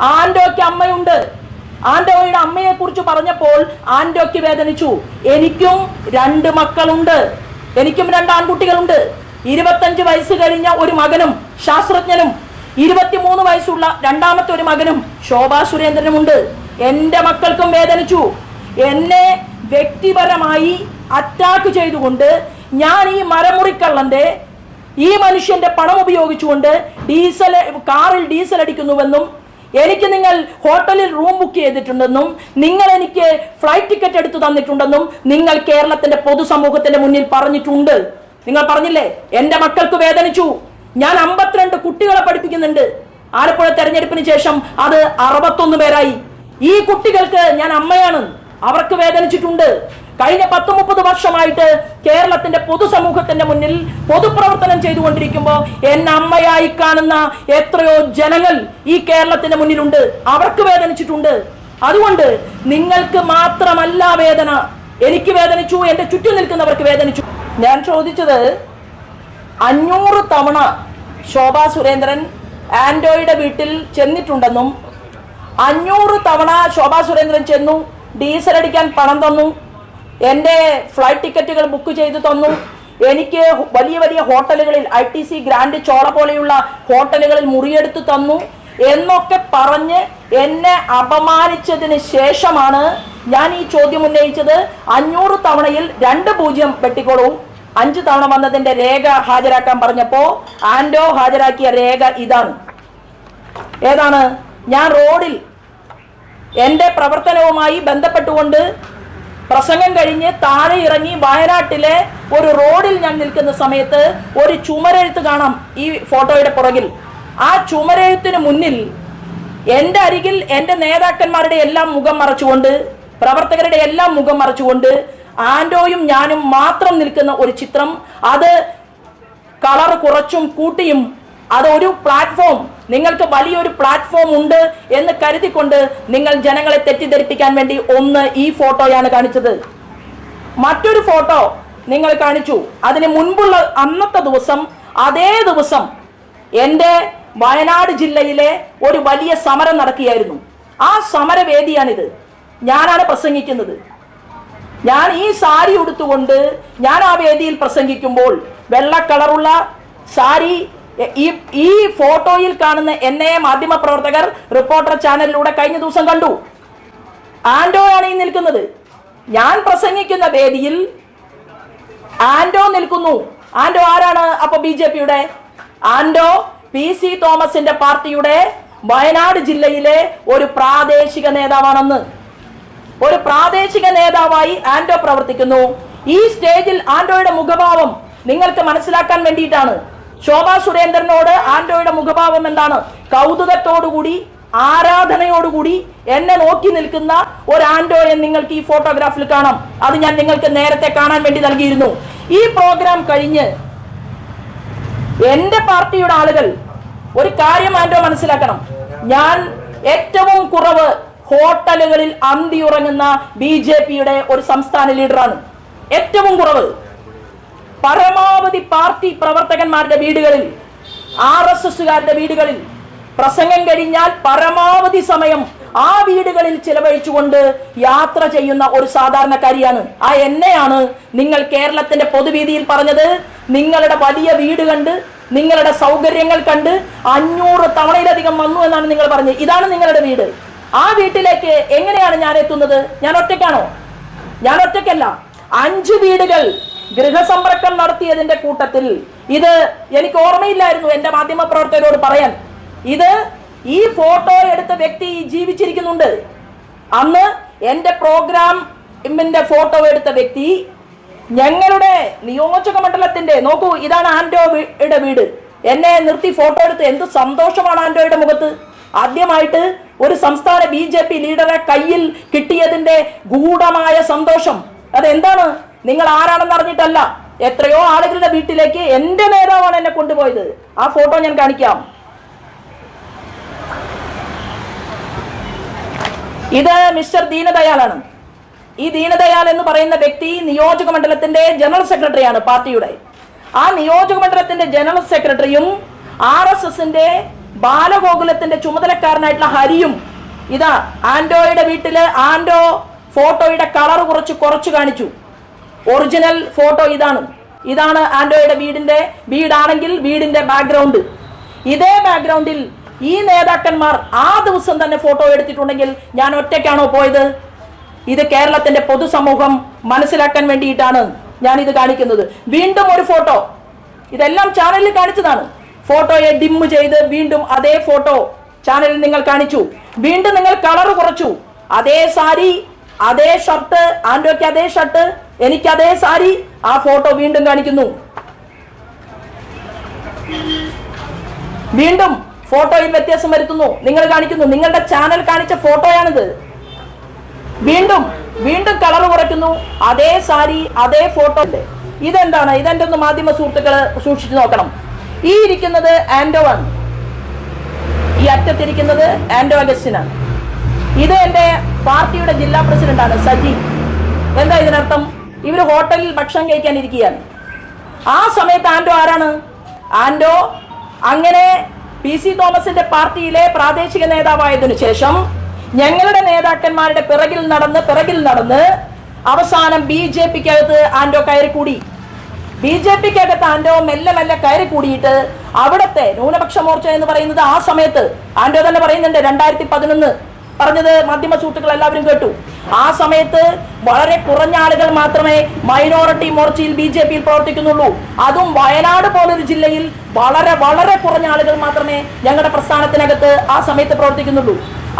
ആന്റോയ്ക്ക് അമ്മയുണ്ട്. ആന്റോയുടെ അമ്മയെ കുറിച്ച് പറഞ്ഞപ്പോൾ ആന്റോയ്ക്ക് വേദനിച്ചു. എനിക്കും രണ്ട് മക്കളുണ്ട്. എനിക്കും രണ്ട് ആൺകുട്ടികളുണ്ട്. ഇരുപത്തഞ്ച് വയസ്സ് കഴിഞ്ഞ ഒരു മകനും ശാസ്ത്രജ്ഞനും ഇരുപത്തിമൂന്ന് വയസ്സുള്ള രണ്ടാമത്തെ ഒരു മകനും ശോഭാ സുരേന്ദ്രനുമുണ്ട്. എന്റെ മക്കൾക്കും വേദനിച്ചു. എന്നെ വ്യക്തിപരമായി അറ്റാക്ക് ചെയ്തുകൊണ്ട് ഞാൻ ഈ മരമുറിക്കള്ളന്റെ ഈ മനുഷ്യന്റെ പണം ഉപയോഗിച്ചുകൊണ്ട് ഡീസൽ കാറിൽ ഡീസൽ അടിക്കുന്നുവെന്നും എനിക്ക് നിങ്ങൾ ഹോട്ടലിൽ റൂം ബുക്ക് ചെയ്തിട്ടുണ്ടെന്നും നിങ്ങൾ എനിക്ക് ഫ്ലൈറ്റ് ടിക്കറ്റ് എടുത്തു തന്നിട്ടുണ്ടെന്നും നിങ്ങൾ കേരളത്തിന്റെ പൊതുസമൂഹത്തിന്റെ മുന്നിൽ പറഞ്ഞിട്ടുണ്ട്. നിങ്ങൾ പറഞ്ഞില്ലേ? എന്റെ മക്കൾക്ക് വേദനിച്ചു. ഞാൻ അമ്പത്തിരണ്ട് കുട്ടികളെ പഠിപ്പിക്കുന്നുണ്ട്. ആലപ്പുഴ തെരഞ്ഞെടുപ്പിന് ശേഷം അത് അറുപത്തൊന്ന് പേരായി. ഈ കുട്ടികൾക്ക് ഞാൻ അമ്മയാണ്. അവർക്ക് വേദനിച്ചിട്ടുണ്ട്. കഴിഞ്ഞ പത്ത് മുപ്പത് വർഷമായിട്ട് കേരളത്തിന്റെ പൊതുസമൂഹത്തിന്റെ മുന്നിൽ പൊതുപ്രവർത്തനം ചെയ്തുകൊണ്ടിരിക്കുമ്പോൾ എന്നെ അമ്മയായി കാണുന്ന എത്രയോ ജനങ്ങൾ ഈ കേരളത്തിന്റെ മുന്നിലുണ്ട്. അവർക്ക് വേദനിച്ചിട്ടുണ്ട്. അതുകൊണ്ട് നിങ്ങൾക്ക് മാത്രമല്ല വേദന. എനിക്ക് വേദനിച്ചു എന്റെ ചുറ്റും നിൽക്കുന്നവർക്ക് വേദനിച്ചു. ഞാൻ ചോദിച്ചത് അഞ്ഞൂറ് തവണ ശോഭാ സുരേന്ദ്രൻ ആൻഡോയുടെ വീട്ടിൽ ചെന്നിട്ടുണ്ടെന്നും അഞ്ഞൂറ് തവണ ശോഭാ സുരേന്ദ്രൻ ചെന്നു ഡീസൽ അടിക്കാൻ പണം തന്നു എന്റെ ഫ്ലൈറ്റ് ടിക്കറ്റുകൾ ബുക്ക് ചെയ്തു തന്നു. എനിക്ക് വലിയ വലിയ ഹോട്ടലുകളിൽ I T C grand Chola പോലെയുള്ള ഹോട്ടലുകളിൽ മുറിയെടുത്ത് തന്നു. എന്നൊക്കെ പറഞ്ഞ് എന്നെ അപമാനിച്ചതിന് ശേഷമാണ് ഞാൻ ഈ ചോദ്യം ഉന്നയിച്ചത്. അഞ്ഞൂറ് തവണയിൽ രണ്ട് പൂജ്യം വെട്ടിക്കോളൂ. അഞ്ച് തവണ വന്നതിന്റെ രേഖ ഹാജരാക്കാൻ പറഞ്ഞപ്പോ ആൻഡോ ഹാജരാക്കിയ രേഖ ഇതാണ്. ഏതാണ്? ഞാൻ റോഡിൽ എന്റെ പ്രവർത്തനവുമായി ബന്ധപ്പെട്ടുകൊണ്ട് പ്രസംഗം കഴിഞ്ഞ് താഴെ ഇറങ്ങി വയനാട്ടിലെ ഒരു റോഡിൽ ഞാൻ നിൽക്കുന്ന സമയത്ത് ഒരു ചുമരെഴുത്ത് കാണാം ഈ ഫോട്ടോയുടെ പുറകിൽ. ആ ചുമരെഴുത്തിന് മുന്നിൽ എന്റെ അരികിൽ എന്റെ നേതാക്കന്മാരുടെ എല്ലാം മുഖം മറച്ചുകൊണ്ട് പ്രവർത്തകരുടെ എല്ലാം മുഖം മറച്ചുകൊണ്ട് ആൻഡോയും ഞാനും മാത്രം നിൽക്കുന്ന ഒരു ചിത്രം. അത് കളർ കുറച്ചും കൂട്ടിയും അതൊരു പ്ലാറ്റ്ഫോം നിങ്ങൾക്ക് വലിയൊരു പ്ലാറ്റ്ഫോം ഉണ്ട് എന്ന് കരുതിക്കൊണ്ട് നിങ്ങൾ ജനങ്ങളെ തെറ്റിദ്ധരിപ്പിക്കാൻ വേണ്ടി ഒന്ന് ഈ ഫോട്ടോയാണ് കാണിച്ചത്. മറ്റൊരു ഫോട്ടോ നിങ്ങൾ കാണിച്ചു. അതിന് മുൻപുള്ള അന്നത്തെ ദിവസം അതേ ദിവസം എന്റെ വയനാട് ജില്ലയിലെ ഒരു വലിയ സമരം നടക്കുകയായിരുന്നു. ആ സമരവേദിയാണിത്. ഞാനാണ് പ്രസംഗിക്കുന്നത്. ഞാൻ ഈ സാരി ഉടുത്തുകൊണ്ട് ഞാൻ ആ വേദിയിൽ പ്രസംഗിക്കുമ്പോൾ വെള്ള കളറുള്ള സാരി ഈ ഈ ഫോട്ടോയിൽ കാണുന്ന എന്നെ മാധ്യമ പ്രവർത്തകർ റിപ്പോർട്ടർ ചാനലിലൂടെ കഴിഞ്ഞ ദിവസം കണ്ടു. ആൻഡോ ആണ് ഈ നിൽക്കുന്നത്. ഞാൻ പ്രസംഗിക്കുന്ന വേദിയിൽ ആൻഡോ നിൽക്കുന്നു. ആൻഡോ ആരാണ്? അപ്പൊ ബി ജെ പിയുടെ ആൻഡോ പി സി തോമസിന്റെ പാർട്ടിയുടെ വയനാട് ജില്ലയിലെ ഒരു പ്രാദേശിക നേതാവാണെന്ന്. ഒരു പ്രാദേശിക നേതാവായി ആൻഡോ പ്രവർത്തിക്കുന്നു. ഈ സ്റ്റേജിൽ ആൻഡോയുടെ മുഖഭാവം നിങ്ങൾക്ക് മനസ്സിലാക്കാൻ വേണ്ടിയിട്ടാണ്. ശോഭാ സുരേന്ദ്രനോട് ആൻഡ്രോയുടെ മുഖഭാവം എന്താണ്? കൗതുകത്തോടുകൂടി ആരാധനയോടുകൂടി എന്നെ നോക്കി നിൽക്കുന്ന ഒരു ആൻഡോയെ നിങ്ങൾക്ക് ഈ ഫോട്ടോഗ്രാഫിൽ കാണാം. അത് ഞാൻ നിങ്ങൾക്ക് നേരത്തെ കാണാൻ വേണ്ടി നൽകിയിരുന്നു. ഈ പ്രോഗ്രാം കഴിഞ്ഞ് എന്റെ പാർട്ടിയുടെ ആളുകൾ ഒരു കാര്യം ആൻഡോ മനസ്സിലാക്കണം. ഞാൻ ഏറ്റവും കുറവ് ഹോട്ടലുകളിൽ അന്തി ഉറങ്ങുന്ന ബി ജെ പിയുടെ ഒരു സംസ്ഥാന ലീഡറാണ്. ഏറ്റവും കുറവ്. പരമാവധി പാർട്ടി പ്രവർത്തകന്മാരുടെ വീടുകളിൽ ആർ എസ് എസുകാരുടെ വീടുകളിൽ പ്രസംഗം കഴിഞ്ഞാൽ പരമാവധി സമയം ആ വീടുകളിൽ ചിലവഴിച്ചുകൊണ്ട് യാത്ര ചെയ്യുന്ന ഒരു സാധാരണക്കാരിയാണ്. ആ എന്നെയാണ് നിങ്ങൾ കേരളത്തിന്റെ പൊതുവീതിയിൽ പറഞ്ഞത്. നിങ്ങളുടെ വലിയ വീട് കണ്ട് നിങ്ങളുടെ സൗകര്യങ്ങൾ കണ്ട് അഞ്ഞൂറ് തവണയിലധികം വന്നു എന്നാണ് നിങ്ങൾ പറഞ്ഞത്. ഇതാണ് നിങ്ങളുടെ വീട്. ആ വീട്ടിലേക്ക് എങ്ങനെയാണ് ഞാൻ എത്തുന്നത്? ഞാൻ ഒറ്റയ്ക്കാണോ? ഞാൻ ഒറ്റയ്ക്കല്ല. അഞ്ച് വീടുകൾ ഗൃഹസമ്പർക്കം നടത്തിയതിന്റെ കൂട്ടത്തിൽ ഇത് എനിക്ക് ഓർമ്മയില്ലായിരുന്നു എന്റെ മാധ്യമ പ്രവർത്തകരോട് പറയാൻ. ഇത് ഈ ഫോട്ടോ എടുത്ത വ്യക്തി ജീവിച്ചിരിക്കുന്നുണ്ട്. അന്ന് എന്റെ പ്രോഗ്രാമിന്റെ ഫോട്ടോ എടുത്ത വ്യക്തി ഞങ്ങളുടെ നിയോജക മണ്ഡലത്തിന്റെ നോക്കൂ ഇതാണ് ആൻഡോയുടെ വീട്. എന്നെ നിർത്തി ഫോട്ടോ എടുത്ത് എന്ത് സന്തോഷമാണ് ആൻഡോയുടെ മുഖത്ത്. ആദ്യമായിട്ട് ഒരു സംസ്ഥാന ബി ജെ പി ലീഡറെ കയ്യിൽ കിട്ടിയതിന്റെ ഗൂഢമായ സന്തോഷം. അതെന്താണ്? നിങ്ങൾ ആരാണെന്ന് അറിഞ്ഞിട്ടല്ല. എത്രയോ ആളുകളുടെ വീട്ടിലേക്ക് എന്റെ നേതാവാണ് എന്നെ കൊണ്ടുപോയത്. ആ ഫോട്ടോ ഞാൻ കാണിക്കാം. ഇത് മിസ്റ്റർ ദീനദയാലാണ്. ഈ ദീനദയാൽ എന്ന് പറയുന്ന വ്യക്തി നിയോജക മണ്ഡലത്തിന്റെ ജനറൽ സെക്രട്ടറിയാണ് പാർട്ടിയുടെ. ആ നിയോജക മണ്ഡലത്തിന്റെ ജനറൽ സെക്രട്ടറിയും ആർ എസ് എസിന്റെ ബാലഗോകുലത്തിന്റെ ചുമതലക്കാരനായിട്ടുള്ള ഹരിയും ഇതാ ആൻഡോയുടെ വീട്ടിൽ ആൻഡോ ഫോട്ടോയുടെ കളർ കുറച്ച് കുറച്ച് കാണിച്ചു. ഒറിജിനൽ ഫോട്ടോ ഇതാണ്. ഇതാണ് ആൻഡോയുടെ വീടിന്റെ വീടാണെങ്കിൽ വീടിന്റെ ബാക്ക്ഗ്രൗണ്ട് ഇതേ ബാക്ക്ഗ്രൗണ്ടിൽ ഈ നേതാക്കന്മാർ ആ ദിവസം തന്നെ ഫോട്ടോ എടുത്തിട്ടുണ്ടെങ്കിൽ ഞാൻ ഒറ്റയ്ക്കാണോ പോയത്? ഇത് കേരളത്തിന്റെ പൊതുസമൂഹം മനസ്സിലാക്കാൻ വേണ്ടിയിട്ടാണ് ഞാൻ ഇത് കാണിക്കുന്നത്. വീണ്ടും ഒരു ഫോട്ടോ ഇതെല്ലാം ചാനലിൽ കാണിച്ചതാണ്. ഫോട്ടോയെ ഡിം ചെയ്ത് വീണ്ടും അതേ ഫോട്ടോ ചാനലിൽ നിങ്ങൾ കാണിച്ചു. വീണ്ടും നിങ്ങൾ കളർ കുറച്ചു. അതേ സാരി അതേ ഷർട്ട് ആൻഡോയ്ക്ക് അതേ ഷർട്ട് എനിക്ക് അതേ സാരി ആ ഫോട്ടോ വീണ്ടും കാണിക്കുന്നു. വീണ്ടും ഫോട്ടോയിൽ വ്യത്യാസം വരുത്തുന്നു. നിങ്ങൾ കാണിക്കുന്നു. നിങ്ങളുടെ ചാനൽ കാണിച്ച ഫോട്ടോയാണിത്. വീണ്ടും വീണ്ടും കളർ കുറയ്ക്കുന്നു. അതേ സാരി അതേ ഫോട്ടോ. ഇതെന്താണ്? ഇതെന്റെ ഒന്ന് മാധ്യമ സുഹൃത്തുക്കൾ സൂക്ഷിച്ചു നോക്കണം. ഈ ഇരിക്കുന്നത് ആൻഡോ ആണ് ഈ അറ്റത്തിരിക്കുന്നത് ആൻഡോ അഗസ്റ്റിനാണ് ഇത് എന്റെ പാർട്ടിയുടെ ജില്ലാ പ്രസിഡന്റാണ് സജി. എന്താ ഇതിനർത്ഥം? ഇവർ ഹോട്ടലിൽ ഭക്ഷണം കഴിക്കാൻ ഇരിക്കുകയാണ്. ആ സമയത്ത് ആൻഡോ ആരാണ്? ആൻഡോ അങ്ങനെ പി സി തോമസിന്റെ പാർട്ടിയിലെ പ്രാദേശിക നേതാവായതിനു ശേഷം ഞങ്ങളുടെ നേതാക്കന്മാരുടെ പിറകിൽ നടന്ന് പിറകിൽ നടന്ന് അവസാനം ബി ജെ പിക്കകത്ത് ആൻഡോ കയറിക്കൂടി. ബി ജെ പിക്കകത്ത് ആൻഡോ മെല്ലെ മെല്ലെ കയറി കൂടിയിട്ട് അവിടുത്തെ ന്യൂനപക്ഷ മോർച്ച എന്ന് പറയുന്നത് ആ സമയത്ത് ആൻഡോ തന്നെ പറയുന്നുണ്ട് രണ്ടായിരത്തി പതിനൊന്ന് പറഞ്ഞത് മാധ്യമ സുഹൃത്തുക്കൾ എല്ലാവരും കേട്ടു. ആ സമയത്ത് വളരെ കുറഞ്ഞ ആളുകൾ മാത്രമേ മൈനോറിറ്റി മോർച്ചയിൽ ബി ജെ പിയിൽ പ്രവർത്തിക്കുന്നുള്ളൂ. അതും വയനാട് പോലൊരു ജില്ലയിൽ വളരെ വളരെ കുറഞ്ഞ ആളുകൾ മാത്രമേ ഞങ്ങളുടെ പ്രസ്ഥാനത്തിനകത്ത് ആ സമയത്ത് പ്രവർത്തിക്കുന്നുള്ളൂ.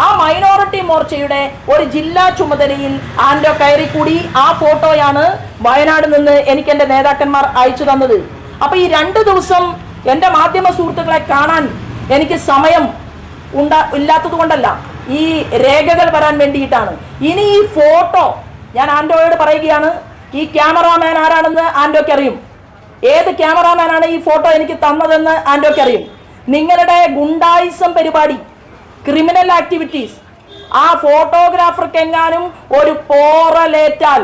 ആ മൈനോറിറ്റി മോർച്ചയുടെ ഒരു ജില്ലാ ചുമതലയിൽ ആൻഡോ കയറിക്കൂടി ആ ഫോട്ടോയാണ് വയനാട് നിന്ന് എനിക്ക് എന്റെ നേതാക്കന്മാർ അയച്ചു തന്നത്. അപ്പൊ ഈ രണ്ട് ദിവസം എന്റെ മാധ്യമ സുഹൃത്തുക്കളെ കാണാൻ എനിക്ക് സമയം ഉണ്ടാ ഇല്ലാത്തത് കൊണ്ടല്ല. ഈ രേഖകൾ വരാൻ വേണ്ടിയിട്ടാണ്. ഇനി ഈ ഫോട്ടോ ഞാൻ ആൻഡോയോട് പറയുകയാണ് ഈ ക്യാമറാമാൻ ആരാണെന്ന് ആൻഡോയ്ക്ക് അറിയും. ഏത് ക്യാമറാമാനാണ് ഈ ഫോട്ടോ എനിക്ക് തന്നതെന്ന് ആൻഡോയ്ക്ക് അറിയും. നിങ്ങളുടെ ഗുണ്ടായിസം പരിപാടി ക്രിമിനൽ ആക്ടിവിറ്റീസ് ആ ഫോട്ടോഗ്രാഫർക്ക് എങ്ങാനും ഒരു പോറലേറ്റാൽ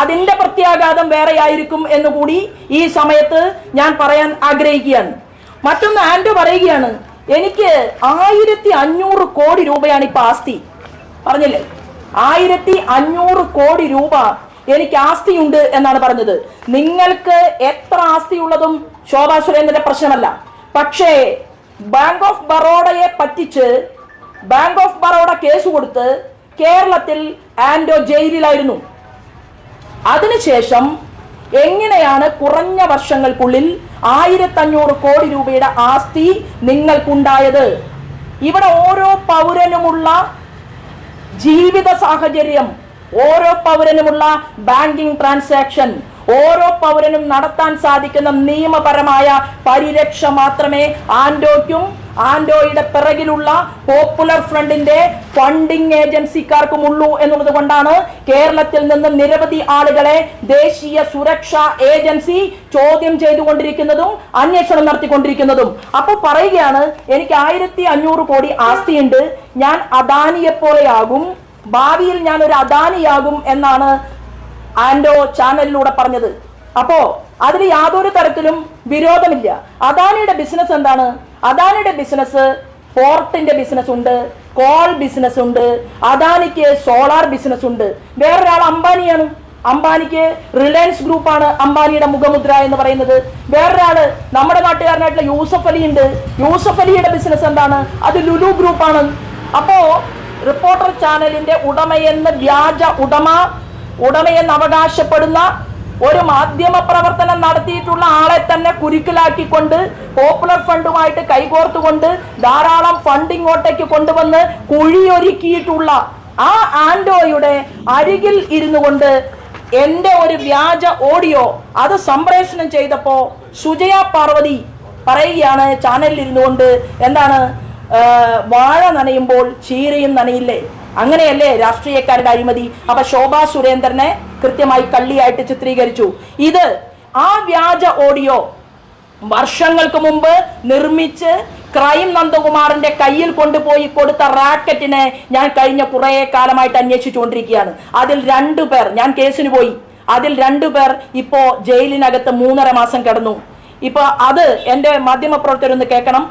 അതിന്റെ പ്രത്യാഘാതം വേറെയായിരിക്കും എന്ന് കൂടി ഈ സമയത്ത് ഞാൻ പറയാൻ ആഗ്രഹിക്കുകയാണ്. മറ്റൊന്ന് ആൻഡോ പറയുകയാണ് എനിക്ക് ആയിരത്തി അഞ്ഞൂറ് കോടി രൂപയാണ് ഇപ്പൊ ആസ്തി. പറഞ്ഞില്ലേ? ആയിരത്തി അഞ്ഞൂറ് കോടി രൂപ എനിക്ക് ആസ്തിയുണ്ട് എന്നാണ് പറഞ്ഞത്. നിങ്ങൾക്ക് എത്ര ആസ്തിയുള്ളതും ശോഭാ സുരേന്ദ്രന്റെ പ്രശ്നമല്ല. പക്ഷേ ബാങ്ക് ഓഫ് ബറോഡയെ പറ്റിച്ച് ബാങ്ക് ഓഫ് ബറോഡ കേസ് കൊടുത്ത് കേരളത്തിൽ ആൻഡോ ജയിലിലായിരുന്നു. അതിനുശേഷം എങ്ങനെയാണ് കുറഞ്ഞ വർഷങ്ങൾക്കുള്ളിൽ ആയിരത്തഞ്ഞൂറ് കോടി രൂപയുടെ ആസ്തി നിങ്ങൾക്കുണ്ടായത്? ഇവിടെ ഓരോ പൗരനുമുള്ള ജീവിത സാഹചര്യം ഓരോ പൗരനുമുള്ള ബാങ്കിങ് ട്രാൻസാക്ഷൻ ഓരോ പൗരനും നടത്താൻ സാധിക്കുന്ന നിയമപരമായ പരിരക്ഷ മാത്രമേ ആൻഡോയ്ക്കും ആൻഡോയുടെ പിറകിലുള്ള പോപ്പുലർ ഫ്രണ്ടിന്റെ ഫണ്ടിംഗ് ഏജൻസിക്കാർക്കും ഉള്ളൂ എന്നുള്ളത് കൊണ്ടാണ് കേരളത്തിൽ നിന്ന് നിരവധി ആളുകളെ ദേശീയ സുരക്ഷാ ഏജൻസി ചോദ്യം ചെയ്തുകൊണ്ടിരിക്കുന്നതും അന്വേഷണം നടത്തിക്കൊണ്ടിരിക്കുന്നതും. അപ്പൊ പറയുകയാണ് എനിക്ക് ആയിരത്തി അഞ്ഞൂറ് കോടി ആസ്തിയുണ്ട് ഞാൻ അദാനിയെപ്പോലെയാകും ഭാവിയിൽ ഞാൻ ഒരു അദാനിയാകും എന്നാണ് ആൻഡോ ചാനലിലൂടെ പറഞ്ഞത്. അപ്പോ അതിൽ യാതൊരു തരത്തിലും വിരോധമില്ല. അദാനിയുടെ ബിസിനസ് എന്താണ്? അദാനിയുടെ ബിസിനസ് പോർട്ടിന്റെ ബിസിനസ് ഉണ്ട് കോൾ ബിസിനസ് ഉണ്ട് അദാനിക്ക് സോളാർ ബിസിനസ് ഉണ്ട്. വേറൊരാൾ അംബാനിയാണ്. അംബാനിക്ക് റിലയൻസ് ഗ്രൂപ്പാണ് അംബാനിയുടെ മുഖമുദ്ര എന്ന് പറയുന്നത്. വേറൊരാൾ നമ്മുടെ നാട്ടുകാരനായിട്ടുള്ള യൂസഫ് അലി ഉണ്ട്. യൂസഫ് അലിയുടെ ബിസിനസ് എന്താണ്? അത് ലുലു ഗ്രൂപ്പാണ്. അപ്പോ റിപ്പോർട്ടർ ചാനലിന്റെ ഉടമയെന്ന് വ്യാജ ഉടമ ഉടമയെന്ന് അവകാശപ്പെടുന്ന ഒരു മാധ്യമ പ്രവർത്തനം നടത്തിയിട്ടുള്ള ആളെ തന്നെ കുരുക്കിലാക്കിക്കൊണ്ട് പോപ്പുലർ ഫണ്ടുമായിട്ട് കൈകോർത്തുകൊണ്ട് ധാരാളം ഫണ്ട് ഇങ്ങോട്ടേക്ക് കൊണ്ടുവന്ന് കുഴിയൊരുക്കിയിട്ടുള്ള ആ ആൻഡോയുടെ അരികിൽ ഇരുന്നു കൊണ്ട് എന്റെ ഒരു വ്യാജ ഓഡിയോ അത് സംപ്രേഷണം ചെയ്തപ്പോൾ സുജയ പാർവതി പറയുകയാണ് ചാനലിൽ ഇരുന്നുകൊണ്ട് എന്താണ് വാഴ നനയുമ്പോൾ ചീരയും നനയില്ലേ? അങ്ങനെയല്ലേ രാഷ്ട്രീയക്കാരുടെ അഴിമതി? അപ്പൊ ശോഭാ സുരേന്ദ്രനെ കൃത്യമായി കള്ളിയായിട്ട് ചിത്രീകരിച്ചു. ഇത് ആ വ്യാജ ഓഡിയോ വർഷങ്ങൾക്ക് മുമ്പ് നിർമ്മിച്ച് ക്രൈം നന്ദകുമാറിന്റെ കയ്യിൽ കൊണ്ടുപോയി കൊടുത്ത റാക്കറ്റിനെ ഞാൻ കഴിഞ്ഞ കുറേ കാലമായിട്ട് അന്വേഷിച്ചുകൊണ്ടിരിക്കുകയാണ്. അതിൽ രണ്ടു പേർ ഞാൻ കേസിന് പോയി. അതിൽ രണ്ടു പേർ ഇപ്പോ ജയിലിനകത്ത് മൂന്നര മാസം കിടന്നു. ഇപ്പൊ അത് എന്റെ മാധ്യമപ്രവർത്തകരൊന്ന് കേൾക്കണം.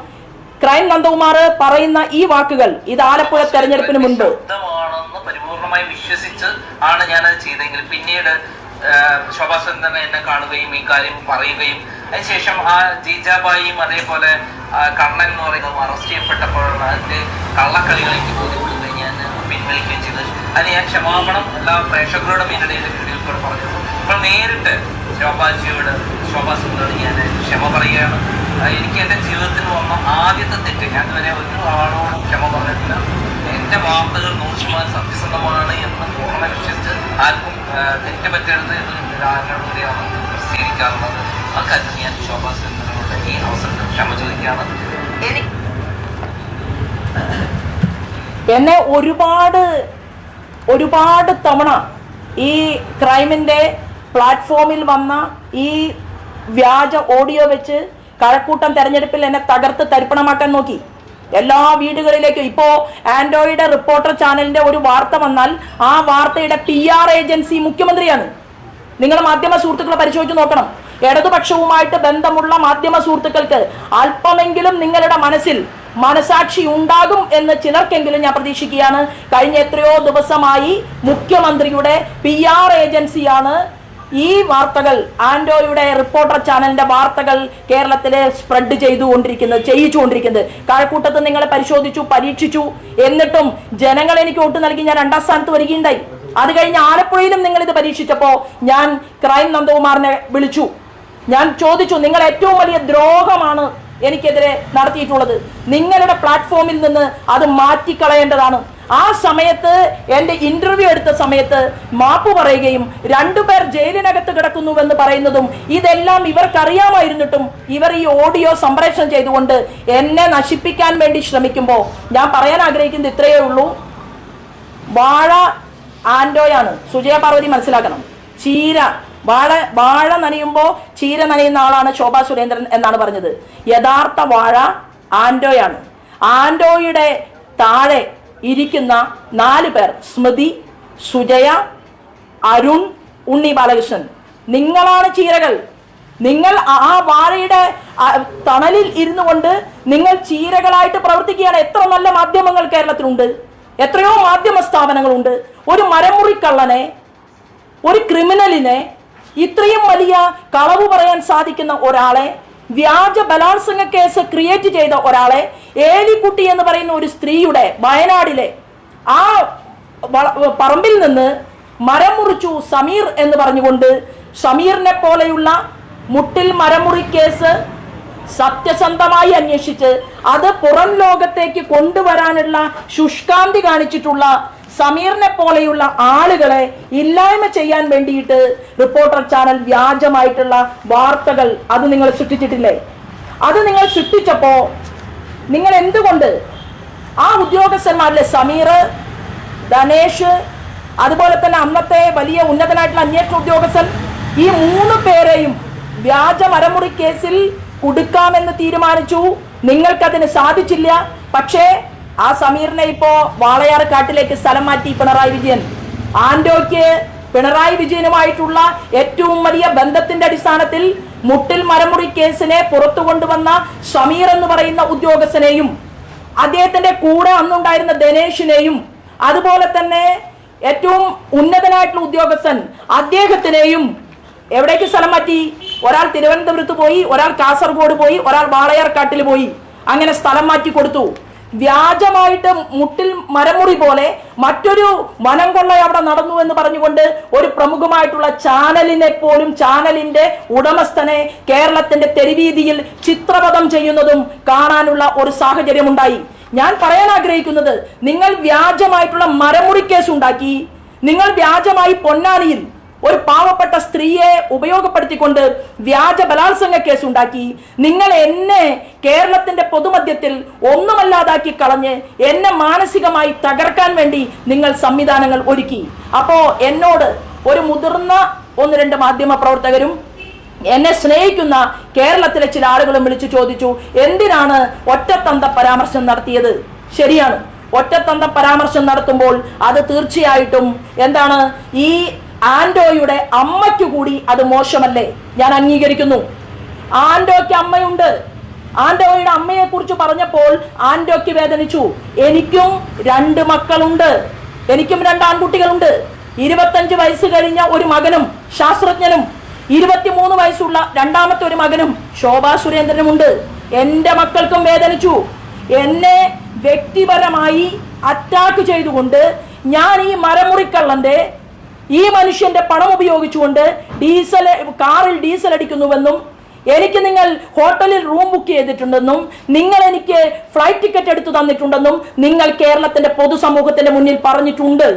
ക്രൈം നന്ദകുമാർ പറയുന്ന ഈ വാക്കുകൾ ഇത് ആലപ്പുഴ തെരഞ്ഞെടുപ്പിന് മുൻപ്. പരിപൂർണമായി വിശ്വസിച്ച് ആണ് ഞാനത് ചെയ്തെങ്കിൽ പിന്നീട് ശോഭാസുരൻ തന്നെ എന്നെ കാണുകയും ഈ കാര്യം പറയുകയും അതിനുശേഷം ആ ജീജാബായിയും അതേപോലെ കണ്ണൻ എന്ന് പറയുന്നത് അറസ്റ്റ് ചെയ്യപ്പെട്ടപ്പോഴുള്ള അതിന്റെ കള്ളക്കളികളിലേക്ക് ബോധ്യപ്പെടുകയും ഞാൻ പിൻവലിക്കുകയും ചെയ്തു അതിന് ഞാൻ ക്ഷമാപണം എല്ലാ പ്രേക്ഷകരോടും മുന്നിടയിൽ വീഡിയോയിൽ കൂടെ പറഞ്ഞു അപ്പോൾ നേരിട്ട് ശോഭാജിയോട് ശോഭാസുരനോട് ഞാൻ ക്ഷമ പറയുകയാണ്. എനിക്ക് എന്റെ ജീവിതത്തിൽ വന്ന ആദ്യത്തെ തെറ്റ് ഞാൻ ഇതുവരെ ഒരു ആളോടും ക്ഷമ പറഞ്ഞിട്ടില്ല. എന്റെ വാർത്തകൾ നൂറ് ശതമാനം സത്യസന്ധമാണ് എന്ന് പൂർണ വിശ്വസിച്ച് ആർക്കും തെറ്റ് പറ്റരുത് എന്ന് ധാരണയോടുകൂടിയാണ് പ്രസിദ്ധീകരിക്കാറുള്ളത്. ആ കാര്യത്തിൽ ഞാൻ ശോഭാ സുരേന്ദ്രനോട് ഈ അവസരത്തിൽ ക്ഷമ ചോദിക്കുകയാണ്. എനിക്ക് എന്നെ ഒരുപാട് ഒരുപാട് തവണ ഈ ക്രൈമിന്റെ പ്ലാറ്റ്ഫോമിൽ വന്ന ഈ വ്യാജ ഓഡിയോ വെച്ച് കഴക്കൂട്ടം തെരഞ്ഞെടുപ്പിൽ എന്നെ തകർത്ത് തരിപ്പണമാക്കാൻ നോക്കി. എല്ലാ വീടുകളിലേക്കും. ഇപ്പോ ആൻഡ്രോയിഡ് റിപ്പോർട്ടർ ചാനലിന്റെ ഒരു വാർത്ത വന്നാൽ ആ വാർത്തയുടെ പി ആർ ഏജൻസി മുഖ്യമന്ത്രിയാണ്. നിങ്ങൾ മാധ്യമ സുഹൃത്തുക്കളെ പരിശോധിച്ച് നോക്കണം. ഇടതുപക്ഷവുമായിട്ട് ബന്ധമുള്ള മാധ്യമ സുഹൃത്തുക്കൾക്ക് അല്പമെങ്കിലും നിങ്ങളുടെ മനസ്സിൽ മനസാക്ഷി ഉണ്ടാകും എന്ന് ചിലർക്കെങ്കിലും ഞാൻ പ്രതീക്ഷിക്കുകയാണ്. കഴിഞ്ഞ എത്രയോ ദിവസമായി മുഖ്യമന്ത്രിയുടെ പി ആർ ഏജൻസിയാണ് ഈ വാർത്തകൾ ആൻഡോയുടെ റിപ്പോർട്ടർ ചാനലിന്റെ വാർത്തകൾ കേരളത്തിലെ സ്പ്രെഡ് ചെയ്തുകൊണ്ടിരിക്കുന്നത് ചെയ്യിച്ചുകൊണ്ടിരിക്കുന്നത്. കഴക്കൂട്ടത്ത് നിങ്ങളെ പരിശോധിച്ചു പരീക്ഷിച്ചു. എന്നിട്ടും ജനങ്ങൾ എനിക്ക് വോട്ട് നൽകി ഞാൻ രണ്ടാം സ്ഥാനത്ത് വരികയുണ്ടായി. അത് കഴിഞ്ഞ് ആലപ്പുഴയിലും നിങ്ങൾ ഇത് പരീക്ഷിച്ചപ്പോൾ ഞാൻ ക്രൈം നന്ദകുമാറിനെ വിളിച്ചു. ഞാൻ ചോദിച്ചു നിങ്ങൾ ഏറ്റവും വലിയ ദ്രോഹമാണ് എനിക്കെതിരെ നടത്തിയിട്ടുള്ളത്. നിങ്ങളുടെ പ്ലാറ്റ്ഫോമിൽ നിന്ന് അത് മാറ്റിക്കളയേണ്ടതാണ്. ആ സമയത്ത് എന്റെ ഇന്റർവ്യൂ എടുത്ത സമയത്ത് മാപ്പ് പറയുകയും രണ്ടുപേർ ജയിലിനകത്ത് കിടക്കുന്നുവെന്ന് പറയുന്നതും ഇതെല്ലാം ഇവർക്കറിയാമായിരുന്നിട്ടും ഇവർ ഈ ഓഡിയോ സംപ്രേഷണം ചെയ്തുകൊണ്ട് എന്നെ നശിപ്പിക്കാൻ വേണ്ടി ശ്രമിക്കുമ്പോൾ ഞാൻ പറയാൻ ആഗ്രഹിക്കുന്നത് ഇത്രയേ ഉള്ളൂ. വാഴ ആൻഡോയാണ്. സുജയ പാർവതി മനസ്സിലാക്കണം. ചീര. വാഴ വാഴ നനയുമ്പോൾ ചീര നനയുന്ന ആളാണ് ശോഭാ സുരേന്ദ്രൻ എന്നാണ് പറഞ്ഞത്. യഥാർത്ഥ വാഴ ആൻഡോയാണ്. ആൻഡോയുടെ താഴെ ഇരിക്കുന്ന നാല് പേർ സ്മൃതി സുജയ അരുൺ ഉണ്ണി ബാലകൃഷ്ണൻ. നിങ്ങളാണ് ചീരകൾ. നിങ്ങൾ ആ- വാഴയുടെ തണലിൽ ഇരുന്നു കൊണ്ട് നിങ്ങൾ ചീരകളായിട്ട് പ്രവർത്തിക്കുകയാണ്. എത്ര നല്ല മാധ്യമങ്ങൾ കേരളത്തിലുണ്ട്. എത്രയോ മാധ്യമ സ്ഥാപനങ്ങളുണ്ട്. ഒരു മരമുറിക്കള്ളനെ ഒരു ക്രിമിനലിനെ ഇത്രയും വലിയ കളവ് പറയാൻ സാധിക്കുന്ന ഒരാളെ വ്യാജ ബലാത്സംഗ കേസ് ക്രിയേറ്റ് ചെയ്ത ഒരാളെ ഏലിക്കുട്ടി എന്ന് പറയുന്ന ഒരു സ്ത്രീയുടെ വയനാടിലെ ആ പറമ്പിൽ നിന്ന് മരം മുറിച്ചു സമീർ എന്ന് പറഞ്ഞുകൊണ്ട് സമീറിനെ പോലെയുള്ള മുട്ടിൽ മരമുറി കേസ് സത്യസന്ധമായി അന്വേഷിച്ച് അത് പുറം ലോകത്തേക്ക് കൊണ്ടുവരാനുള്ള ശുഷ്കാന്തി കാണിച്ചിട്ടുള്ള സമീറിനെ പോലെയുള്ള ആളുകളെ ഇല്ലായ്മ ചെയ്യാൻ വേണ്ടിയിട്ട് റിപ്പോർട്ടർ ചാനൽ വ്യാജമായിട്ടുള്ള വാർത്തകൾ അത് നിങ്ങൾ സൃഷ്ടിച്ചിട്ടില്ലേ? അത് നിങ്ങൾ സൃഷ്ടിച്ചപ്പോ നിങ്ങൾ എന്തുകൊണ്ട് ആ ഉദ്യോഗസ്ഥന്മാരിലെ സമീർ ധനേഷ് അതുപോലെ തന്നെ അന്നത്തെ വലിയ ഉന്നതനായിട്ടുള്ള അന്വേഷണ ഉദ്യോഗസ്ഥൻ ഈ മൂന്ന് പേരെയും വ്യാജ മരമുറി കേസിൽ കുടുക്കാമെന്ന് തീരുമാനിച്ചു. നിങ്ങൾക്കതിന് സാധിച്ചില്ല. പക്ഷേ ആ സമീറിനെ ഇപ്പോ വാളയാർ കാട്ടിലേക്ക് സ്ഥലം മാറ്റി പിണറായി വിജയൻ. ആൻഡോയ്ക്ക് പിണറായി വിജയനുമായിട്ടുള്ള ഏറ്റവും വലിയ ബന്ധത്തിന്റെ അടിസ്ഥാനത്തിൽ മുട്ടിൽ മരമുറി കേസിനെ പുറത്തു കൊണ്ടുവന്ന സമീർ എന്ന് പറയുന്ന ഉദ്യോഗസ്ഥനെയും അദ്ദേഹത്തിന്റെ കൂടെ അന്നുണ്ടായിരുന്ന ദിനേശിനെയും അതുപോലെ തന്നെ ഏറ്റവും ഉന്നതനായിട്ടുള്ള ഉദ്യോഗസ്ഥൻ അദ്ദേഹത്തിനെയും എവിടേക്ക് സ്ഥലം മാറ്റി? ഒരാൾ തിരുവനന്തപുരത്ത് പോയി ഒരാൾ കാസർഗോഡ് പോയി ഒരാൾ വാളയാർ കാട്ടിൽ പോയി. അങ്ങനെ സ്ഥലം മാറ്റി കൊടുത്തു. വ്യാജമായിട്ട് മുട്ടിൽ മരമുറി പോലെ മറ്റൊരു വനം കൊള്ള അവിടെ നടന്നു എന്ന് പറഞ്ഞുകൊണ്ട് ഒരു പ്രമുഖമായിട്ടുള്ള ചാനലിനെ പോലും ചാനലിന്റെ ഉടമസ്ഥനെ കേരളത്തിന്റെ തെരുവീതിയിൽ ചിത്രപഥം ചെയ്യുന്നതും കാണാനുള്ള ഒരു സാഹചര്യമുണ്ടായി. ഞാൻ പറയാൻ ആഗ്രഹിക്കുന്നത് നിങ്ങൾ വ്യാജമായിട്ടുള്ള മരമുറി കേസ് ഉണ്ടാക്കി നിങ്ങൾ വ്യാജമായി പൊന്നാനിയിൽ ഒരു പാവപ്പെട്ട സ്ത്രീയെ ഉപയോഗപ്പെടുത്തിക്കൊണ്ട് വ്യാജ ബലാത്സംഗ കേസ് ഉണ്ടാക്കി നിങ്ങൾ എന്നെ കേരളത്തിന്റെ പൊതുമധ്യത്തിൽ ഒന്നുമല്ലാതാക്കി കളഞ്ഞ് എന്നെ മാനസികമായി തകർക്കാൻ വേണ്ടി നിങ്ങൾ സംവിധാനങ്ങൾ ഒരുക്കി. അപ്പോ എന്നോട് ഒരു മുതിർന്ന ഒന്ന് രണ്ട് മാധ്യമ പ്രവർത്തകരും എന്നെ സ്നേഹിക്കുന്ന കേരളത്തിലെ ചില ആളുകളും വിളിച്ചു ചോദിച്ചു എന്തിനാണ് ഒറ്റത്തന്ത പരാമർശം നടത്തിയത്? ശരിയാണ്. ഒറ്റത്തന്ത പരാമർശം നടത്തുമ്പോൾ അത് തീർച്ചയായിട്ടും എന്താണ് ഈ ആൻഡോയുടെ അമ്മയ്ക്കു കൂടി അത് മോശമല്ലേ? ഞാൻ അംഗീകരിക്കുന്നു. ആൻഡോയ്ക്ക് അമ്മയുണ്ട്. ആൻഡോയുടെ അമ്മയെ കുറിച്ച് പറഞ്ഞപ്പോൾ ആൻഡോയ്ക്ക് വേദനിച്ചു. എനിക്കും രണ്ട് മക്കളുണ്ട്. എനിക്കും രണ്ട് ആൺകുട്ടികളുണ്ട്. ഇരുപത്തഞ്ച് വയസ്സ് കഴിഞ്ഞ ഒരു മകനും ശാസ്ത്രജ്ഞനും ഇരുപത്തിമൂന്ന് വയസ്സുള്ള രണ്ടാമത്തെ ഒരു മകനും ശോഭാ സുരേന്ദ്രനുമുണ്ട്. എന്റെ മക്കൾക്കും വേദനിച്ചു. എന്നെ വ്യക്തിപരമായി അറ്റാക്ക് ചെയ്തുകൊണ്ട് ഞാൻ ഈ മരമുറിക്കള്ളന്റെ ഈ മനുഷ്യന്റെ പണം ഉപയോഗിച്ചുകൊണ്ട് ഡീസൽ കാറിൽ ഡീസൽ അടിക്കുന്നുവെന്നും എനിക്ക് നിങ്ങൾ ഹോട്ടലിൽ റൂം ബുക്ക് ചെയ്തിട്ടുണ്ടെന്നും നിങ്ങൾ എനിക്ക് ഫ്ലൈറ്റ് ടിക്കറ്റ് എടുത്തു തന്നിട്ടുണ്ടെന്നും നിങ്ങൾ കേരളത്തിന്റെ പൊതുസമൂഹത്തിന്റെ മുന്നിൽ പറഞ്ഞിട്ടുണ്ട്.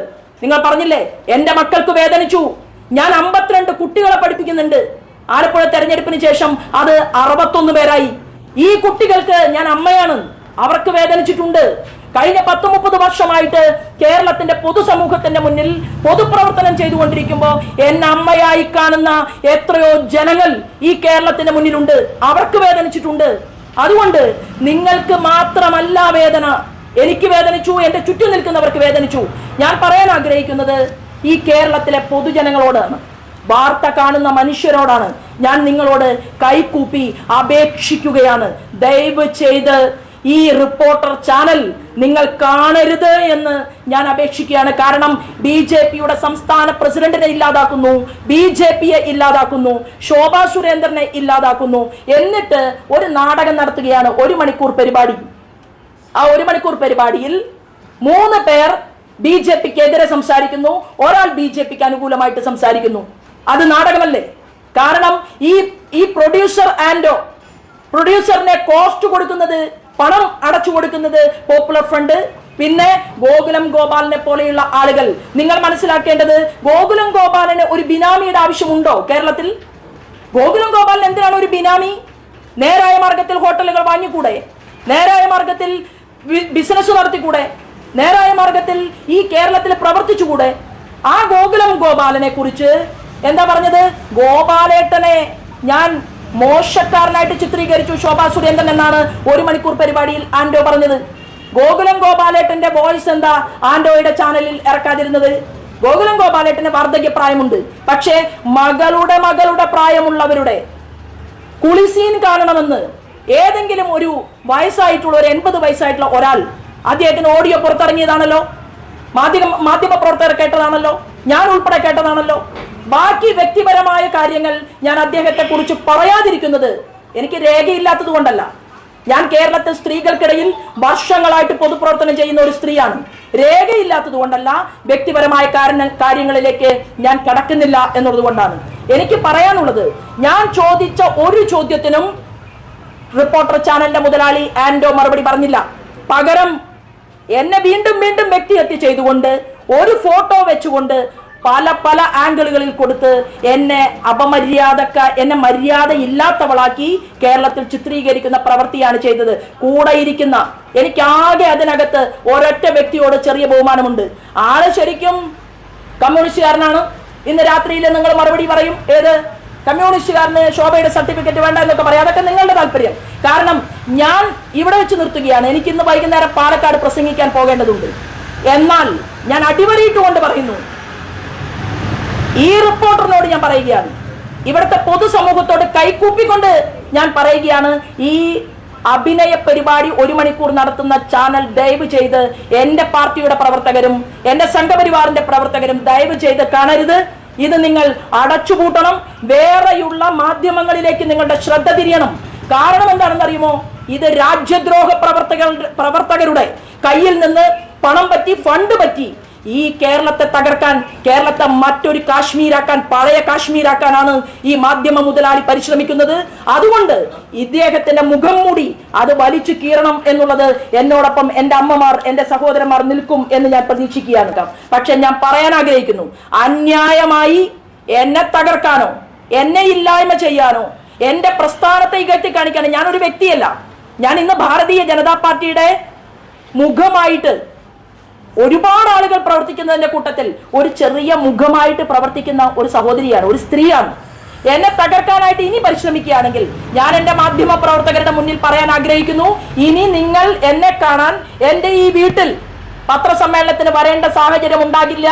നിങ്ങൾ പറഞ്ഞില്ലേ? എന്റെ മക്കൾക്ക് വേദനിച്ചു. ഞാൻ അമ്പത്തിരണ്ട് കുട്ടികളെ പഠിപ്പിക്കുന്നുണ്ട്. ആലപ്പുഴ തെരഞ്ഞെടുപ്പിന് ശേഷം അത് അറുപത്തൊന്ന് പേരായി. ഈ കുട്ടികൾക്ക് ഞാൻ അമ്മയാണ്. അവർക്ക് വേദനിച്ചിട്ടുണ്ട്. കഴിഞ്ഞ പത്ത് മുപ്പത് വർഷമായിട്ട് കേരളത്തിന്റെ പൊതുസമൂഹത്തിന്റെ മുന്നിൽ പൊതുപ്രവർത്തനം ചെയ്തുകൊണ്ടിരിക്കുമ്പോൾ എന്നെ അമ്മയായി കാണുന്ന എത്രയോ ജനങ്ങൾ ഈ കേരളത്തിന്റെ മുന്നിലുണ്ട്. അവർക്ക് വേദനിച്ചിട്ടുണ്ട്. അതുകൊണ്ട് നിങ്ങൾക്ക് മാത്രമല്ല വേദന. എനിക്ക് വേദനിച്ചു എന്റെ ചുറ്റും നിൽക്കുന്നവർക്ക് വേദനിച്ചു. ഞാൻ പറയാൻ ആഗ്രഹിക്കുന്നത് ഈ കേരളത്തിലെ പൊതുജനങ്ങളോടാണ്. വാർത്ത കാണുന്ന മനുഷ്യരോടാണ് ഞാൻ നിങ്ങളോട് കൈകൂപ്പി അപേക്ഷിക്കുകയാണ്. ദയവ് ചെയ്ത് ഈ റിപ്പോർട്ടർ ചാനൽ നിങ്ങൾ കാണരുത് എന്ന് ഞാൻ അപേക്ഷിക്കുകയാണ്. കാരണം ബി ജെ പിയുടെ സംസ്ഥാന പ്രസിഡന്റിനെ ഇല്ലാതാക്കുന്നു ബി ജെ പിയെ ഇല്ലാതാക്കുന്നു ശോഭാ സുരേന്ദ്രനെ ഇല്ലാതാക്കുന്നു. എന്നിട്ട് ഒരു നാടകം നടത്തുകയാണ് ഒരു മണിക്കൂർ പരിപാടി. ആ ഒരു മണിക്കൂർ പരിപാടിയിൽ മൂന്ന് പേർ ബി ജെ പിക്ക് എതിരെ സംസാരിക്കുന്നു ഒരാൾ ബി ജെ പിക്ക് അനുകൂലമായിട്ട് സംസാരിക്കുന്നു. അത് നാടകമല്ലേ? കാരണം ഈ ഈ പ്രൊഡ്യൂസർ ആൻഡോ പ്രൊഡ്യൂസറിനെ കോസ്റ്റ് കൊടുക്കുന്നത് പണം അടച്ചു കൊടുക്കുന്നത് പോപ്പുലർ ഫ്രണ്ട് പിന്നെ ഗോകുലം ഗോപാലിനെ പോലെയുള്ള ആളുകൾ. നിങ്ങൾ മനസ്സിലാക്കേണ്ടത് ഗോകുലം ഗോപാലിന് ഒരു ബിനാമിയുടെ ആവശ്യമുണ്ടോ കേരളത്തിൽ? ഗോകുലം ഗോപാലിന് എന്തിനാണ് ഒരു ബിനാമി? നേരായ മാർഗത്തിൽ ഹോട്ടലുകൾ വാങ്ങിക്കൂടെ? നേരായ മാർഗത്തിൽ ബിസിനസ് നടത്തിക്കൂടെ? നേരായ മാർഗത്തിൽ ഈ കേരളത്തിൽ പ്രവർത്തിച്ചുകൂടെ? ആ ഗോകുലം ഗോപാലനെ കുറിച്ച് എന്താ പറഞ്ഞത്? ഗോപാലേട്ടനെ ഞാൻ മോശക്കാരനായിട്ട് ചിത്രീകരിച്ചു ശോഭാ സുരേന്ദ്രൻ എന്നാണ് ഒരു മണിക്കൂർ പരിപാടിയിൽ ആൻഡോ പറഞ്ഞത്. ഗോകുലം ഗോപാലേട്ടന്റെ വോയിസ് എന്താ ആൻഡോയുടെ ചാനലിൽ ഇറക്കാതിരുന്നത്? ഗോകുലം ഗോപാലേട്ടന് വാർദ്ധക്യ പ്രായമുണ്ട്. പക്ഷേ മകളുടെ മകളുടെ പ്രായമുള്ളവരുടെ കുളിസീൻ കാണണമെന്ന് ഏതെങ്കിലും ഒരു വയസ്സായിട്ടുള്ള ഒരു എൺപത് വയസ്സായിട്ടുള്ള ഒരാൾ അദ്ദേഹത്തിന് ഓഡിയോ പുറത്തിറങ്ങിയതാണല്ലോ? മാധ്യമ മാധ്യമ പ്രവർത്തകർ കേട്ടതാണല്ലോ? ഞാൻ ഉൾപ്പെടെ കേട്ടതാണല്ലോ? ബാക്കി വ്യക്തിപരമായ കാര്യങ്ങൾ ഞാൻ അദ്ദേഹത്തെ കുറിച്ച് പറയാതിരിക്കുന്നത് എനിക്ക് രേഖയില്ലാത്തത് കൊണ്ടല്ല. ഞാൻ കേരളത്തിൽ സ്ത്രീകൾക്കിടയിൽ വർഷങ്ങളായിട്ട് പൊതുപ്രവർത്തനം ചെയ്യുന്ന ഒരു സ്ത്രീയാണ്. രേഖയില്ലാത്തത് കൊണ്ടല്ല വ്യക്തിപരമായ കാര്യങ്ങളിലേക്ക് ഞാൻ കടക്കുന്നില്ല എന്നുള്ളത് കൊണ്ടാണ്. എനിക്ക് പറയാനുള്ളത് ഞാൻ ചോദിച്ച ഒരു ചോദ്യത്തിനും റിപ്പോർട്ടർ ചാനലിന്റെ മുതലാളി ആൻഡോ മറുപടി പറഞ്ഞില്ല. പകരം എന്നെ വീണ്ടും വീണ്ടും വ്യക്തിഹത്യ ചെയ്തുകൊണ്ട് ഒരു ഫോട്ടോ വെച്ചുകൊണ്ട് പല പല ആംഗിളുകളിൽ കൊടുത്ത് എന്നെ അപമര്യാദക്ക എന്നെ മര്യാദ ഇല്ലാത്തവളാക്കി കേരളത്തിൽ ചിത്രീകരിക്കുന്ന പ്രവൃത്തിയാണ് ചെയ്തത്. കൂടെ ഇരിക്കുന്ന എനിക്കാകെ അതിനകത്ത് ഒരൊറ്റ വ്യക്തിയോട് ചെറിയ ബഹുമാനമുണ്ട്. ആൾ ശരിക്കും കമ്മ്യൂണിസ്റ്റുകാരനാണ്. ഇന്ന് രാത്രിയിൽ നിങ്ങൾ മറുപടി പറയും ഏത് കമ്മ്യൂണിസ്റ്റുകാരന് ശോഭയുടെ സർട്ടിഫിക്കറ്റ് വേണ്ട എന്നൊക്കെ പറയാം. അതൊക്കെ നിങ്ങളുടെ താല്പര്യം. കാരണം ഞാൻ ഇവിടെ വെച്ച് നിർത്തുകയാണ്. എനിക്ക് ഇന്ന് വൈകുന്നേരം പാലക്കാട് പ്രസംഗിക്കാൻ പോകേണ്ടതുണ്ട്. എന്നാൽ ഞാൻ അടിവരയിട്ടുകൊണ്ട് പറയുന്നു ഈ റിപ്പോർട്ടറിനോട് ഞാൻ പറയുകയാണ്. ഇവിടുത്തെ പൊതുസമൂഹത്തോട് കൈകൂപ്പിക്കൊണ്ട് ഞാൻ പറയുകയാണ് ഈ അഭിനയ പരിപാടി ഒരു മണിക്കൂർ നടത്തുന്ന ചാനൽ ദയവ് ചെയ്ത് എന്റെ പാർട്ടിയുടെ പ്രവർത്തകരും എന്റെ സംഘപരിവാറിന്റെ പ്രവർത്തകരും ദയവ് ചെയ്ത് കാണരുത്. ഇത് നിങ്ങൾ അടച്ചുപൂട്ടണം. വേറെയുള്ള മാധ്യമങ്ങളിലേക്ക് നിങ്ങളുടെ ശ്രദ്ധ തിരിയണം. കാരണം എന്താണെന്ന് അറിയുമോ ഇത് രാജ്യദ്രോഹ പ്രവർത്തകർ പ്രവർത്തകരുടെ കയ്യിൽ നിന്ന് പണം പറ്റി ഫണ്ട് പറ്റി ഈ കേരളത്തെ തകർക്കാൻ കേരളത്തെ മറ്റൊരു കാശ്മീരാക്കാൻ പഴയ കാശ്മീരാക്കാനാണ് ഈ മാധ്യമ മുതലാളി പരിശ്രമിക്കുന്നത് അതുകൊണ്ട് ഇദ്ദേഹത്തിന്റെ മുഖം മൂടി അത് വലിച്ചു കീറണം എന്നുള്ളത് എന്നോടൊപ്പം എന്റെ അമ്മമാർ എന്റെ സഹോദരന്മാർ നിൽക്കും എന്ന് ഞാൻ പ്രതീക്ഷിക്കുകയാണ്. പക്ഷെ ഞാൻ പറയാൻ ആഗ്രഹിക്കുന്നു അന്യായമായി എന്നെ തകർക്കാനോ എന്നെ ഇല്ലായ്മ ചെയ്യാനോ എന്റെ പ്രസ്ഥാനത്തെ ഇകഴ്ത്തി കാണിക്കാനോ ഞാനൊരു വ്യക്തിയല്ല ഞാൻ ഇന്ന് ഭാരതീയ ജനതാ പാർട്ടിയുടെ മുഖമായിട്ട് ഒരുപാട് ആളുകൾ പ്രവർത്തിക്കുന്നതിന്റെ കൂട്ടത്തിൽ ഒരു ചെറിയ മുഖമായിട്ട് പ്രവർത്തിക്കുന്ന ഒരു സഹോദരിയാണ് ഒരു സ്ത്രീയാണ്. എന്നെ തകർക്കാനായിട്ട് ഇനി പരിശ്രമിക്കുകയാണെങ്കിൽ ഞാൻ എന്റെ മാധ്യമ പ്രവർത്തകരുടെ മുന്നിൽ പറയാൻ ആഗ്രഹിക്കുന്നു ഇനി നിങ്ങൾ എന്നെ കാണാൻ എന്റെ ഈ വീട്ടിൽ പത്രസമ്മേളനത്തിന് വരേണ്ട സാഹചര്യം ഉണ്ടാകില്ല.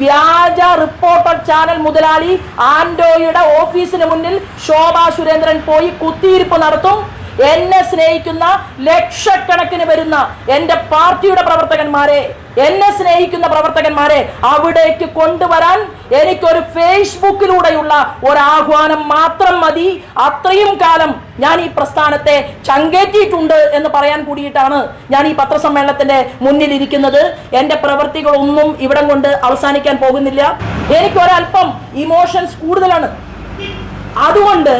വ്യാജ റിപ്പോർട്ടർ ചാനൽ മുതലാളി ആൻഡോയുടെ ഓഫീസിന് മുന്നിൽ ശോഭാ സുരേന്ദ്രൻ പോയി കുത്തിയിരിപ്പ് നടത്തും. എന്നെ സ്നേഹിക്കുന്ന ലക്ഷക്കണക്കിന് വരുന്ന എന്റെ പാർട്ടിയുടെ പ്രവർത്തകന്മാരെ എന്നെ സ്നേഹിക്കുന്ന പ്രവർത്തകന്മാരെ അവിടേക്ക് കൊണ്ടുവരാൻ എനിക്കൊരു ഫേസ്ബുക്കിലൂടെയുള്ള ഒരു ആഹ്വാനം മാത്രം മതി. അത്രയും കാലം ഞാൻ ഈ പ്രസ്ഥാനത്തെ ചങ്കേറ്റിയിട്ടുണ്ട് എന്ന് പറയാൻ കൂടിയിട്ടാണ് ഞാൻ ഈ പത്രസമ്മേളനത്തിന്റെ മുന്നിലിരിക്കുന്നത് എന്റെ പ്രവൃത്തികളൊന്നും ഇവിടം കൊണ്ട് അവസാനിക്കാൻ പോകുന്നില്ല. എനിക്കൊരല്പം ഇമോഷൻസ് കൂടുതലാണ്. അതുകൊണ്ട്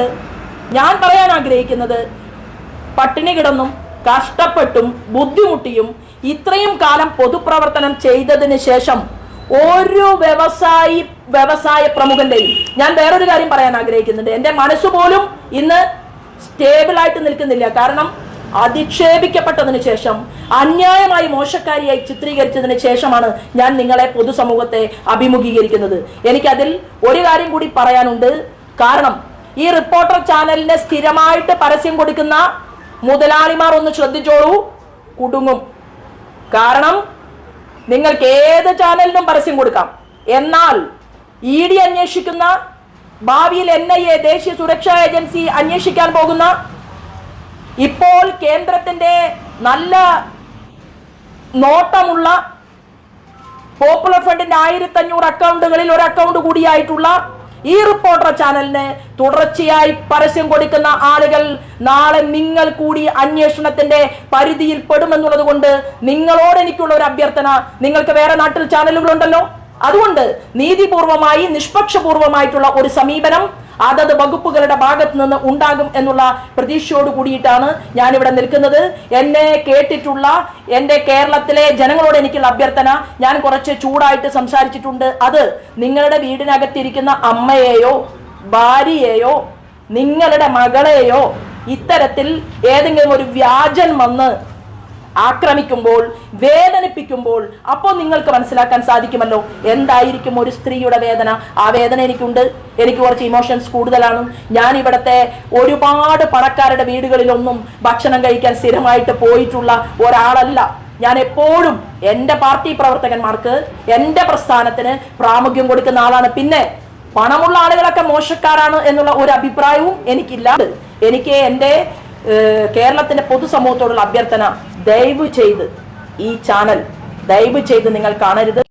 ഞാൻ പറയാൻ ആഗ്രഹിക്കുന്നത് പട്ടിണി കിടന്നും കഷ്ടപ്പെട്ടും ബുദ്ധിമുട്ടിയും ഇത്രയും കാലം പൊതുപ്രവർത്തനം ചെയ്തതിന് ശേഷം ഓരോ വ്യവസായി വ്യവസായ പ്രമുഖന്റെയും ഞാൻ വേറൊരു കാര്യം പറയാൻ ആഗ്രഹിക്കുന്നുണ്ട്. എന്റെ മനസ്സ് പോലും ഇന്ന് സ്റ്റേബിൾ ആയിട്ട് നിൽക്കുന്നില്ല. കാരണം അധിക്ഷേപിക്കപ്പെട്ടതിന് ശേഷം അന്യായമായി മോശക്കാരിയായി ചിത്രീകരിച്ചതിന് ശേഷമാണ് ഞാൻ നിങ്ങളെ പൊതുസമൂഹത്തെ അഭിമുഖീകരിക്കുന്നത്. എനിക്കതിൽ ഒരു കാര്യം കൂടി പറയാനുണ്ട്. കാരണം ഈ റിപ്പോർട്ടർ ചാനലിന് സ്ഥിരമായിട്ട് പരസ്യം കൊടുക്കുന്ന മുതലാളിമാർ ഒന്ന് ശ്രദ്ധിച്ചോളൂ. കുടുങ്ങും. കാരണം നിങ്ങൾക്ക് ഏത് ചാനലിനും പരസ്യം കൊടുക്കാം. എന്നാൽ ഇ ഡി അന്വേഷിക്കുന്ന ഭാവിയിൽ എൻ ഐ എ ദേശീയ സുരക്ഷാ ഏജൻസി അന്വേഷിക്കാൻ പോകുന്ന ഇപ്പോൾ കേന്ദ്രത്തിന്റെ നല്ല നോട്ടമുള്ള പോപ്പുലർ ഫണ്ടിന്റെ ആയിരത്തി അഞ്ഞൂറ് അക്കൗണ്ടുകളിൽ ഒരു അക്കൗണ്ട് കൂടിയായിട്ടുള്ള ഈ റിപ്പോർട്ടർ ചാനലിന് തുടർച്ചയായി പരസ്യം കൊടുക്കുന്ന ആളുകൾ നാളെ നിങ്ങൾ കൂടി അന്വേഷണത്തിന്റെ പരിധിയിൽ പെടുമെന്നുള്ളത് കൊണ്ട് നിങ്ങളോട് എനിക്കുള്ള ഒരു അഭ്യർത്ഥന നിങ്ങൾക്ക് വേറെ നാട്ടിൽ ചാനലുകളുണ്ടല്ലോ അതുകൊണ്ട് നീതിപൂർവമായി നിഷ്പക്ഷപൂർവമായിട്ടുള്ള ഒരു സമീപനം അതത് വകുപ്പുകളുടെ ഭാഗത്ത് നിന്ന് ഉണ്ടാകും എന്നുള്ള പ്രതീക്ഷയോട് കൂടിയിട്ടാണ് ഇവിടെ നിൽക്കുന്നത്. എന്നെ കേട്ടിട്ടുള്ള എന്റെ കേരളത്തിലെ ജനങ്ങളോട് എനിക്കുള്ള അഭ്യർത്ഥന ഞാൻ കുറച്ച് ചൂടായിട്ട് സംസാരിച്ചിട്ടുണ്ട്. അത് നിങ്ങളുടെ വീടിനകത്തിരിക്കുന്ന അമ്മയെയോ ഭാര്യയെയോ നിങ്ങളുടെ മകളെയോ ഇത്തരത്തിൽ ഏതെങ്കിലും ഒരു വ്യാജൻ വന്ന് ആക്രമിക്കുമ്പോൾ വേദനിപ്പിക്കുമ്പോൾ അപ്പോൾ നിങ്ങൾക്ക് മനസ്സിലാക്കാൻ സാധിക്കുമല്ലോ. എന്തായിരിക്കും ഒരു സ്ത്രീയുടെ വേദന? ആ വേദന എനിക്കുണ്ട്. എനിക്ക് കുറച്ച് ഇമോഷൻസ് കൂടുതലാണ്. ഞാൻ ഇവിടുത്തെ ഒരുപാട് പണക്കാരുടെ വീടുകളിലൊന്നും ഭക്ഷണം കഴിക്കാൻ സ്ഥിരമായിട്ട് പോയിട്ടുള്ള ഒരാളല്ല. ഞാൻ എപ്പോഴും എന്റെ പാർട്ടി പ്രവർത്തകന്മാർക്ക് എന്റെ പ്രസ്ഥാനത്തിന് പ്രാമുഖ്യം കൊടുക്കുന്ന ആളാണ്. പിന്നെ പണമുള്ള ആളുകളൊക്കെ മോശക്കാരാണ് എന്നുള്ള ഒരു അഭിപ്രായവും എനിക്കില്ല. എനിക്ക് എന്റെ കേരളത്തിന്റെ പൊതുസമൂഹത്തോടുള്ള അഭ്യർത്ഥന ദയവ് ചെയ്ത് ഈ ചാനൽ ദയവ് ചെയ്ത് നിങ്ങൾ കാണരുത്.